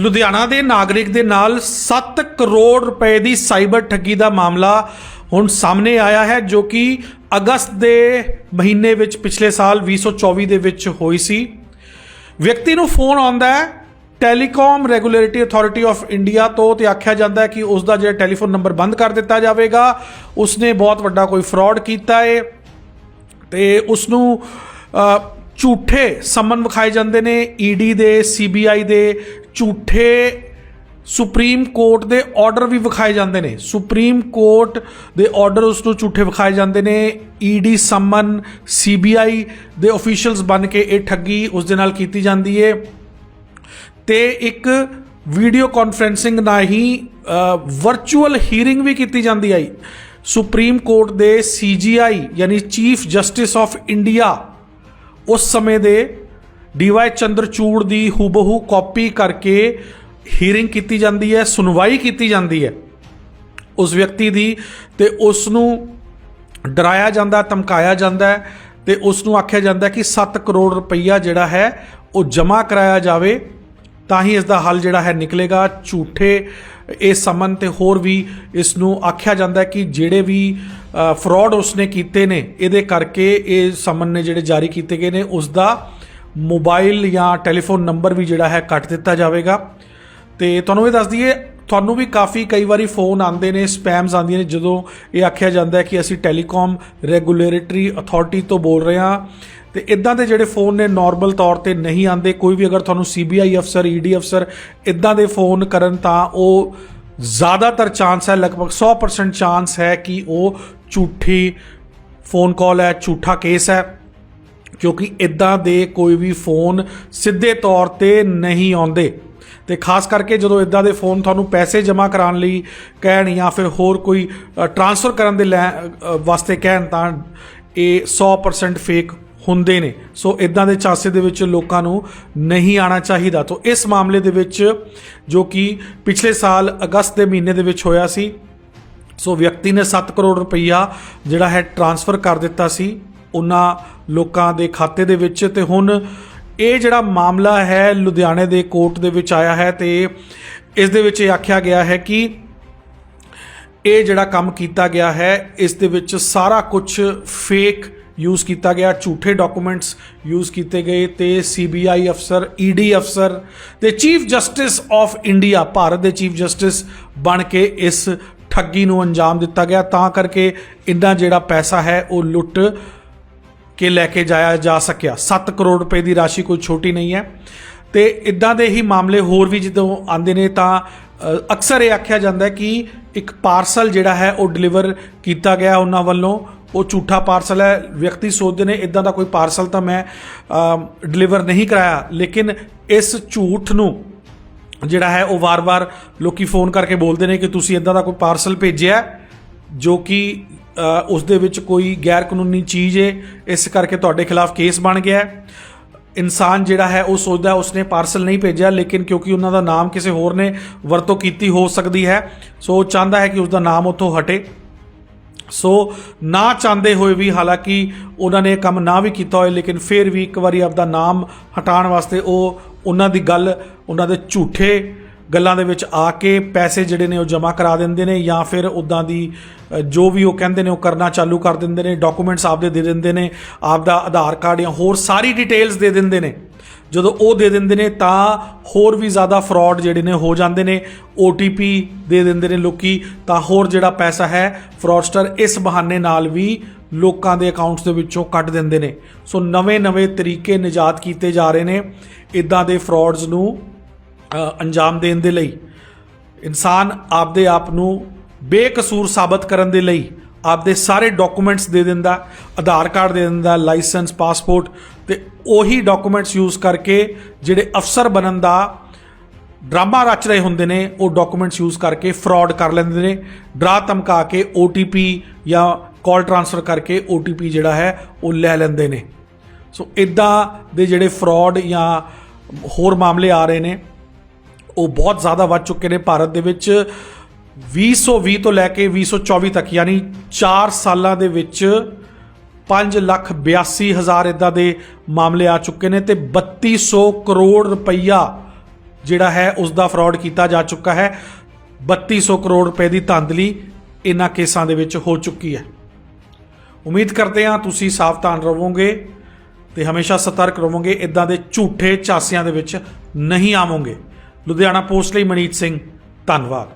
ਲੁਧਿਆਣਾ ਦੇ ਨਾਗਰਿਕ ਦੇ ਨਾਲ 7 ਕਰੋੜ ਰੁਪਏ ਦੀ ਸਾਈਬਰ ਠੱਗੀ ਦਾ ਮਾਮਲਾ ਹੁਣ ਸਾਹਮਣੇ ਆਇਆ ਹੈ, ਜੋ ਕਿ ਅਗਸਤ ਦੇ ਮਹੀਨੇ ਵਿੱਚ ਪਿਛਲੇ ਸਾਲ 2024 ਦੇ ਵਿੱਚ ਹੋਈ ਸੀ। ਵਿਅਕਤੀ ਨੂੰ ਫੋਨ ਆਉਂਦਾ ਹੈ, telecom regulatory authority of India ਤੋਂ ਤੇ ਆਖਿਆ ਜਾਂਦਾ ਹੈ ਕਿ ਉਸ ਦਾ ਜਿਹੜਾ ਟੈਲੀਫੋਨ ਨੰਬਰ ਬੰਦ ਕਰ ਦਿੱਤਾ ਜਾਵੇਗਾ। ਉਸਨੇ ਬਹੁਤ ਵੱਡਾ ਕੋਈ ਫਰਾਡ ਕੀਤਾ ਹੈ ਤੇ ਉਸ ਨੂੰ ਝੂਠੇ ਸੰਮਨ ਵਿਖਾਏ ਜਾਂਦੇ ਨੇ। ਈਡੀ ਦੇ ਸੀਬੀਆਈ ਦੇ ਝੂਠੇ ਸੁਪਰੀਮ ਕੋਰਟ ਦੇ ਆਰਡਰ ਵੀ ਵਿਖਾਏ ਜਾਂਦੇ ਨੇ। ਸੁਪਰੀਮ ਕੋਰਟ ਦੇ ਆਰਡਰ ਉਸ ਨੂੰ ਝੂਠੇ ਵਿਖਾਏ ਜਾਂਦੇ ਨੇ। ਈਡੀ ਸੰਮਨ ਸੀਬੀਆਈ ਦੇ ਅਫੀਸ਼ੀਅਲਸ ਬਣ ਕੇ ਇਹ ਠੱਗੀ ਉਸ ਦੇ ਨਾਲ ਕੀਤੀ ਜਾਂਦੀ ਹੈ ਤੇ ਇੱਕ ਵੀਡੀਓ ਕਾਨਫਰੈਂਸਿੰਗ ਰਾਹੀਂ ਵਰਚੁਅਲ ਹੀਅਰਿੰਗ ਵੀ ਕੀਤੀ ਜਾਂਦੀ ਹੈ ਸੁਪਰੀਮ ਕੋਰਟ ਦੇ ਸੀਜੀਆਈ ਯਾਨੀ ਚੀਫ ਜਸਟਿਸ ਆਫ ਇੰਡੀਆ ਉਸ ਸਮੇਂ ਦੇ ਡੀਵਾਈ ਚੰਦਰਚੂੜ ਦੀ ਹੂਬਹੂ ਕਾਪੀ ਕਰਕੇ ਹੀਅਰਿੰਗ ਕੀਤੀ ਜਾਂਦੀ ਹੈ, ਸੁਣਵਾਈ ਕੀਤੀ ਜਾਂਦੀ ਹੈ। ਉਸ ਵਿਅਕਤੀ ਦੀ ਤੇ ਉਸ ਨੂੰ ਡਰਾਇਆ ਜਾਂਦਾ, ਧਮਕਾਇਆ ਜਾਂਦਾ ਹੈ ਤੇ ਉਸ ਨੂੰ ਆਖਿਆ ਜਾਂਦਾ ਕਿ 7 ਕਰੋੜ ਰੁਪਈਆ ਜਿਹੜਾ ਹੈ, ਉਹ ਜਮ੍ਹਾਂ ਕਰਾਇਆ ਜਾਵੇ, ਤਾਂ ਹੀ ਇਸ ਦਾ ਹੱਲ ਜਿਹੜਾ ਹੈ ਨਿਕਲੇਗਾ। ਝੂਠੇ ਇਹ ਸਮਨ ਤੇ ਹੋਰ ਵੀ ਇਸ ਨੂੰ ਆਖਿਆ ਜਾਂਦਾ ਕਿ ਜਿਹੜੇ ਵੀ ਫਰਾਡ ਉਸਨੇ ਕੀਤੇ ਨੇ, ਇਹਦੇ ਕਰਕੇ ਇਹ ਸਮਨ ਨੇ ਜਿਹੜੇ ਜਾਰੀ ਕੀਤੇ ਗਏ ਨੇ ਉਸ ਦਾ ਮੋਬਾਈਲ ਜਾਂ ਟੈਲੀਫੋਨ ਨੰਬਰ ਵੀ ਜਿਹੜਾ ਹੈ ਕੱਟ ਦਿੱਤਾ ਜਾਵੇਗਾ। ਤੇ ਤੁਹਾਨੂੰ ਇਹ ਦੱਸ ਦਈਏ, ਤੁਹਾਨੂੰ ਵੀ ਕਾਫੀ ਕਈ ਵਾਰੀ ਫੋਨ ਆਉਂਦੇ ਨੇ, ਸਪੈਮਸ ਆਉਂਦੀਆਂ ਨੇ, ਜਦੋਂ ਇਹ ਆਖਿਆ ਜਾਂਦਾ ਹੈ ਕਿ ਅਸੀਂ ਟੈਲੀਕਾਮ ਰੈਗੂਲੇਟਰੀ ਅਥਾਰਟੀ ਤੋਂ ਬੋਲ ਰਹੇ ਹਾਂ। ਤੇ ਇਦਾਂ ਦੇ ਜਿਹੜੇ ਫੋਨ ਨੇ ਨਾਰਮਲ ਤੌਰ ਤੇ ਨਹੀਂ ਆਉਂਦੇ। ਕੋਈ ਵੀ ਅਗਰ ਤੁਹਾਨੂੰ ਸੀਬੀਆਈ ਅਫਸਰ ਈਡੀ ਅਫਸਰ ਇਦਾਂ ਦੇ ਫੋਨ ਕਰਨ ਤਾਂ ਉਹ ਜ਼ਿਆਦਾਤਰ ਚਾਂਸ ਹੈ, ਲਗਭਗ 100% ਚਾਂਸ ਹੈ ਕਿ ਉਹ ਝੂਠੀ ਫੋਨ ਕਾਲ ਹੈ, ਝੂਠਾ ਕੇਸ ਹੈ। ਕਿਉਂਕਿ ਇਦਾਂ ਦੇ ਕੋਈ ਵੀ ਫੋਨ ਸਿੱਧੇ ਤੌਰ ਤੇ ਨਹੀਂ ਆਉਂਦੇ। ਤੇ ਖਾਸ ਕਰਕੇ ਜਦੋਂ ਇਦਾਂ ਦੇ ਫੋਨ ਤੁਹਾਨੂੰ ਪੈਸੇ ਜਮ੍ਹਾਂ ਕਰਾਉਣ ਲਈ ਕਹਿਣ ਜਾਂ ਫਿਰ ਹੋਰ ਕੋਈ ਟ੍ਰਾਂਸਫਰ ਕਰਨ ਦੇ ਲੈ- ਵਾਸਤੇ ਕਹਿਣ ਤਾਂ ਇਹ 100% ਫੇਕ ਹੁੰਦੇ ਨੇ। ਸੋ ਇਦਾਂ ਦੇ ਚਾਸੇ ਦੇ ਵਿੱਚ ਲੋਕਾਂ ਨੂੰ ਨਹੀਂ ਆਣਾ ਚਾਹੀਦਾ। ਤੋਂ ਇਸ ਮਾਮਲੇ ਦੇ ਵਿੱਚ ਜੋ ਕਿ ਪਿਛਲੇ ਸਾਲ ਅਗਸਤ ਦੇ ਮਹੀਨੇ ਦੇ ਵਿੱਚ ਹੋਇਆ ਸੀ, ਸੋ ਵਿਅਕਤੀ ਨੇ 7 ਕਰੋੜ ਰੁਪਈਆ ਜਿਹੜਾ ਹੈ ਟ੍ਰਾਂਸਫਰ ਕਰ ਦਿੱਤਾ ਸੀ। ਉਹਨਾਂ ਲੋਕਾਂ ਦੇ ਖਾਤੇ ਦੇ ਵਿੱਚ ਤੇ ਹੁਣ ਇਹ ਜਿਹੜਾ ਮਾਮਲਾ ਹੈ, ਲੁਧਿਆਣੇ ਦੇ ਕੋਰਟ ਦੇ ਵਿੱਚ ਆਇਆ ਹੈ ਤੇ ਇਸ ਦੇ ਵਿੱਚ ਇਹ ਆਖਿਆ ਗਿਆ ਹੈ ਕਿ ਇਹ ਜਿਹੜਾ ਕੰਮ ਕੀਤਾ ਗਿਆ ਹੈ, ਇਸ ਦੇ ਵਿੱਚ ਸਾਰਾ ਕੁਝ ਫੇਕ ਯੂਜ਼ ਕੀਤਾ ਗਿਆ, ਝੂਠੇ ਡਾਕੂਮੈਂਟਸ ਯੂਜ਼ ਕੀਤੇ ਗਏ ਤੇ ਸੀਬੀਆਈ ਅਫਸਰ ਈਡੀ ਅਫਸਰ ਤੇ chief justice of India Bharat ਦੇ ਚੀਫ ਜਸਟਿਸ ਬਣ ਕੇ ਇਸ ਠੱਗੀ ਨੂੰ ਅੰਜਾਮ ਦਿੱਤਾ ਗਿਆ। ਤਾਂ ਕਰਕੇ ਇੰਨਾ ਜਿਹੜਾ ਪੈਸਾ ਹੈ, ਉਹ ਲੁੱਟ ਕੇ ਲੈ ਕੇ ਜਾਇਆ ਜਾ ਸਕਿਆ। 7 ਕਰੋੜ ਰੁਪਏ ਦੀ ਰਾਸ਼ੀ ਕੋਈ ਛੋਟੀ ਨਹੀਂ ਹੈ। ਤੇ ਇਦਾਂ ਦੇ ਹੀ ਮਾਮਲੇ ਹੋਰ ਵੀ ਜਦੋਂ ਆਉਂਦੇ ਨੇ ਤਾਂ ਅਕਸਰ ਇਹ ਆਖਿਆ ਜਾਂਦਾ ਹੈ ਕਿ ਇੱਕ ਪਾਰਸਲ ਜਿਹੜਾ ਹੈ ਉਹ ਡਿਲੀਵਰ ਕੀਤਾ ਗਿਆ ਉਹਨਾਂ ਵੱਲੋਂ। ਉਹ ਝੂਠਾ ਪਾਰਸਲ ਹੈ। ਵਿਅਕਤੀ ਸੋਚਦੇ ਨੇ, ਇਦਾਂ ਦਾ ਕੋਈ ਪਾਰਸਲ ਤਾਂ ਮੈਂ ਡਿਲੀਵਰ ਨਹੀਂ ਕਰਾਇਆ। ਲੇਕਿਨ ਇਸ ਝੂਠ ਨੂੰ ਜਿਹੜਾ ਹੈ ਉਹ ਵਾਰ-ਵਾਰ ਲੋਕੀ ਫੋਨ ਕਰਕੇ ਬੋਲਦੇ ਨੇ ਕਿ ਤੁਸੀਂ ਇਦਾਂ ਦਾ ਕੋਈ ਪਾਰਸਲ ਭੇਜਿਆ ਜੋ ਕਿ ਉਸ ਦੇ ਵਿੱਚ ਕੋਈ ਗੈਰ ਕਾਨੂੰਨੀ ਚੀਜ਼ ਹੈ ਇਸ ਕਰਕੇ ਤੁਹਾਡੇ ਖਿਲਾਫ ਕੇਸ ਬਣ ਗਿਆ ਹੈ। ਇਨਸਾਨ ਜਿਹੜਾ ਹੈ, ਉਹ ਸੋਚਦਾ ਉਸਨੇ ਪਾਰਸਲ ਨਹੀਂ ਭੇਜਿਆ, ਲੇਕਿਨ ਕਿਉਂਕਿ ਉਹਨਾਂ ਦਾ ਨਾਮ ਕਿਸੇ ਹੋਰ ਨੇ ਵਰਤੋਂ ਕੀਤੀ ਹੋ ਸਕਦੀ ਹੈ, ਸੋ ਉਹ ਚਾਹੁੰਦਾ ਹੈ ਕਿ ਉਸ ਦਾ ਨਾਮ ਉੱਥੋਂ ਹਟੇ। ਸੋ ਨਾ ਚਾਹੁੰਦੇ ਹੋਏ ਵੀ, ਹਾਲਾਂਕਿ ਉਹਨਾਂ ਨੇ ਇਹ ਕੰਮ ਨਾ ਵੀ ਕੀਤਾ ਹੋਏ, ਲੇਕਿਨ ਫਿਰ ਵੀ ਇੱਕ ਵਾਰੀ ਆਪਦਾ ਨਾਮ ਹਟਾਉਣ ਵਾਸਤੇ ਉਹ ਉਹਨਾਂ ਦੀ ਗੱਲ, ਉਹਨਾਂ ਦੇ ਝੂਠੇ ਗੱਲਾਂ ਦੇ ਵਿੱਚ ਆ ਕੇ ਪੈਸੇ ਜਿਹੜੇ ਨੇ ਉਹ ਜਮ੍ਹਾਂ ਕਰਾ ਦਿੰਦੇ ਨੇ ਜਾਂ ਫਿਰ ਉਦਾਂ ਦੀ ਜੋ ਵੀ ਉਹ ਕਹਿੰਦੇ ਨੇ ਉਹ ਕਰਨਾ ਚਾਲੂ ਕਰ ਦਿੰਦੇ ਨੇ, ਡਾਕੂਮੈਂਟਸ ਆਪਦੇ ਦੇ ਦਿੰਦੇ ਨੇ, ਆਪਦਾ ਆਧਾਰ ਕਾਰਡ ਜਾਂ ਹੋਰ ਸਾਰੀ ਡਿਟੇਲਸ ਦੇ ਦਿੰਦੇ ਨੇ। ਜਦੋਂ ਉਹ ਦੇ ਦਿੰਦੇ ਨੇ ਤਾਂ ਹੋਰ ਵੀ ਜ਼ਿਆਦਾ ਫਰਾਡ ਜਿਹੜੇ ਨੇ ਹੋ ਜਾਂਦੇ ਨੇ OTP ਦੇ ਦਿੰਦੇ ਨੇ ਲੋਕੀ, ਤਾਂ ਹੋਰ ਜਿਹੜਾ ਪੈਸਾ ਹੈ ਫਰਾਡਸਟਰ ਇਸ ਬਹਾਨੇ ਨਾਲ ਵੀ ਲੋਕਾਂ ਦੇ ਅਕਾਊਂਟਸ ਦੇ ਵਿੱਚੋਂ ਕੱਢ ਦਿੰਦੇ ਨੇ। ਸੋ ਨਵੇਂ-ਨਵੇਂ ਤਰੀਕੇ ਨਿਜਾਤ ਕੀਤੇ ਜਾ ਰਹੇ ਨੇ। ਇਦਾਂ ਦੇ ਫਰਾਡਸ ਨੂੰ ਅੰਜਾਮ ਦੇਣ ਦੇ ਲਈ। ਇਨਸਾਨ ਆਪਦੇ ਆਪ ਨੂੰ ਬੇਕਸੂਰ ਸਾਬਤ ਕਰਨ ਦੇ ਲਈ ਆਪਦੇ ਸਾਰੇ ਡਾਕੂਮੈਂਟਸ ਦੇ ਦਿੰਦਾ, ਆਧਾਰ ਕਾਰਡ ਦੇ ਦਿੰਦਾ, ਲਾਇਸੈਂਸ, ਪਾਸਪੋਰਟ ਤੇ ਉਹੀ ਡਾਕੂਮੈਂਟਸ ਯੂਜ਼ ਕਰਕੇ ਜਿਹੜੇ ਅਫਸਰ ਬਣਨ ਦਾ ਡਰਾਮਾ ਰਚ ਰਹੇ ਹੁੰਦੇ ਨੇ, ਉਹ ਡਾਕੂਮੈਂਟਸ ਯੂਜ਼ ਕਰਕੇ ਫਰਾਡ ਕਰ ਲੈਂਦੇ ਨੇ, ਡਰਾ ਧਮਕਾ ਕੇ OTP ਜਾਂ ਕਾਲ ਟ੍ਰਾਂਸਫਰ ਕਰਕੇ OTP ਜਿਹੜਾ ਹੈ, ਉਹ ਲੈ ਲੈਂਦੇ ਨੇ। ਸੋ ਇਦਾਂ ਦੇ ਜਿਹੜੇ ਫਰਾਡ ਜਾਂ ਹੋਰ ਮਾਮਲੇ ਆ ਰਹੇ ਨੇ ਉਹ ਬਹੁਤ ਜ਼ਿਆਦਾ ਵੱਧ ਚੁੱਕੇ ਨੇ ਭਾਰਤ ਦੇ ਵਿੱਚ। 2020 ਤੋਂ ਲੈ ਕੇ 2024 ਤੱਕ, ਯਾਨੀ 4 ਸਾਲਾਂ ਦੇ ਵਿੱਚ 5 ਲੱਖ 82 ਹਜ਼ਾਰ ਇਦਾਂ ਦੇ ਮਾਮਲੇ ਆ ਚੁੱਕੇ ਨੇ ਤੇ 3200 ਕਰੋੜ ਰੁਪਈਆ ਜਿਹੜਾ ਹੈ ਉਸ ਦਾ ਫਰਾਡ ਕੀਤਾ ਜਾ ਚੁੱਕਾ ਹੈ। 3200 ਕਰੋੜ ਰੁਪਏ ਦੀ ਧਾਂਦਲੀ ਇਹਨਾਂ ਕੇਸਾਂ ਦੇ ਵਿੱਚ ਹੋ ਚੁੱਕੀ ਹੈ। ਉਮੀਦ ਕਰਦੇ ਹਾਂ ਤੁਸੀਂ ਸਾਵਧਾਨ ਰਹੋਗੇ ਤੇ ਹਮੇਸ਼ਾ ਸਤਰਕ ਰਹੋਗੇ ਇਦਾਂ ਦੇ ਝੂਠੇ ਝਾਸਿਆਂ ਦੇ ਵਿੱਚ ਨਹੀਂ ਆਵੋਗੇ। ਲੁਧਿਆਣਾ ਪੋਸਟ ਲਈ ਮਨੀਤ ਸਿੰਘ ਧੰਨਵਾਦ।